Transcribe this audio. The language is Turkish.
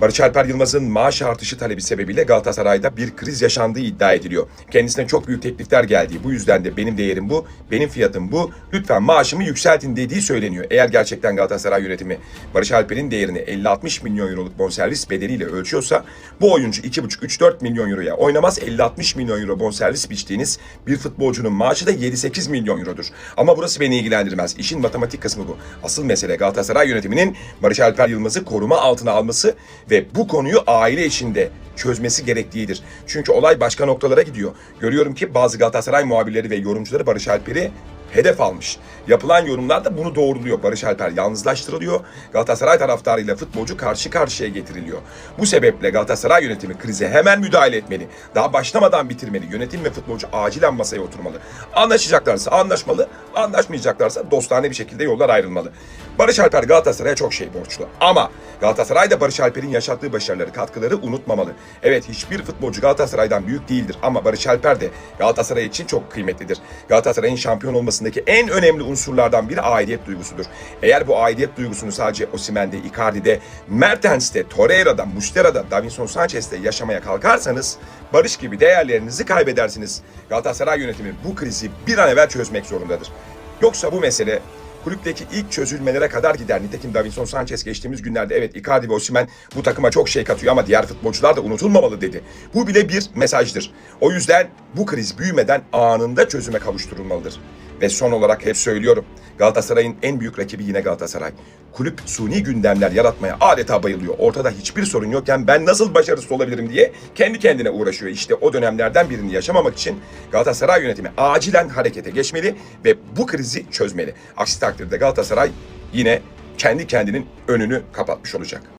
Barış Alper Yılmaz'ın maaş artışı talebi sebebiyle Galatasaray'da bir kriz yaşandığı iddia ediliyor. Kendisine çok büyük teklifler geldiği, bu yüzden de benim değerim bu, benim fiyatım bu, lütfen maaşımı yükseltin dediği söyleniyor. Eğer gerçekten Galatasaray yönetimi Barış Alper'in değerini 50-60 milyon euroluk bonservis bedeliyle ölçüyorsa bu oyuncu 2,5-3-4 milyon euroya oynamaz 50-60 milyon euro bonservis biçtiğiniz bir futbolcunun maaşı da 7-8 milyon eurodur. Ama burası beni ilgilendirmez. İşin matematik kısmı bu. Asıl mesele Galatasaray yönetiminin Barış Alper Yılmaz'ı koruma altına alması ve bu konuyu aile içinde çözmesi gerektiğidir. Çünkü olay başka noktalara gidiyor. Görüyorum ki bazı Galatasaray muhabirleri ve yorumcuları Barış Alper'i hedef almış. Yapılan yorumlar da bunu doğruluyor. Barış Alper yalnızlaştırılıyor. Galatasaray taraftarıyla futbolcu karşı karşıya getiriliyor. Bu sebeple Galatasaray yönetimi krize hemen müdahale etmeli. Daha başlamadan bitirmeli. Yönetim ve futbolcu acilen masaya oturmalı. Anlaşacaklarsa anlaşmalı, anlaşmayacaklarsa dostane bir şekilde yollar ayrılmalı. Barış Alper Galatasaray'a çok şey borçlu. Ama Galatasaray da Barış Alper'in yaşattığı başarıları, katkıları unutmamalı. Evet hiçbir futbolcu Galatasaray'dan büyük değildir ama Barış Alper de Galatasaray için çok kıymetlidir. Galatasaray'ın şampiyon olmasındaki en önemli unsurlardan biri aidiyet duygusudur. Eğer bu aidiyet duygusunu sadece Osimhen'de, Icardi'de, Mertens'te, Torreira'da, Mustera'da, Davinson Sanchez'te yaşamaya kalkarsanız Barış gibi değerlerinizi kaybedersiniz. Galatasaray yönetimi bu krizi bir an evvel çözmek zorundadır. Yoksa bu mesele kulüpteki ilk çözülmelere kadar gider. Nitekim Davinson Sanchez geçtiğimiz günlerde evet Icardi ve Osimhen bu takıma çok şey katıyor ama diğer futbolcular da unutulmamalı dedi. Bu bile bir mesajdır. O yüzden bu kriz büyümeden anında çözüme kavuşturulmalıdır. Ve son olarak hep söylüyorum. Galatasaray'ın en büyük rakibi yine Galatasaray. Kulüp suni gündemler yaratmaya adeta bayılıyor. Ortada hiçbir sorun yokken ben nasıl başarısız olabilirim diye kendi kendine uğraşıyor. İşte o dönemlerden birini yaşamamak için Galatasaray yönetimi acilen harekete geçmeli ve bu krizi çözmeli. Aksi takdirde Galatasaray yine kendi kendinin önünü kapatmış olacak.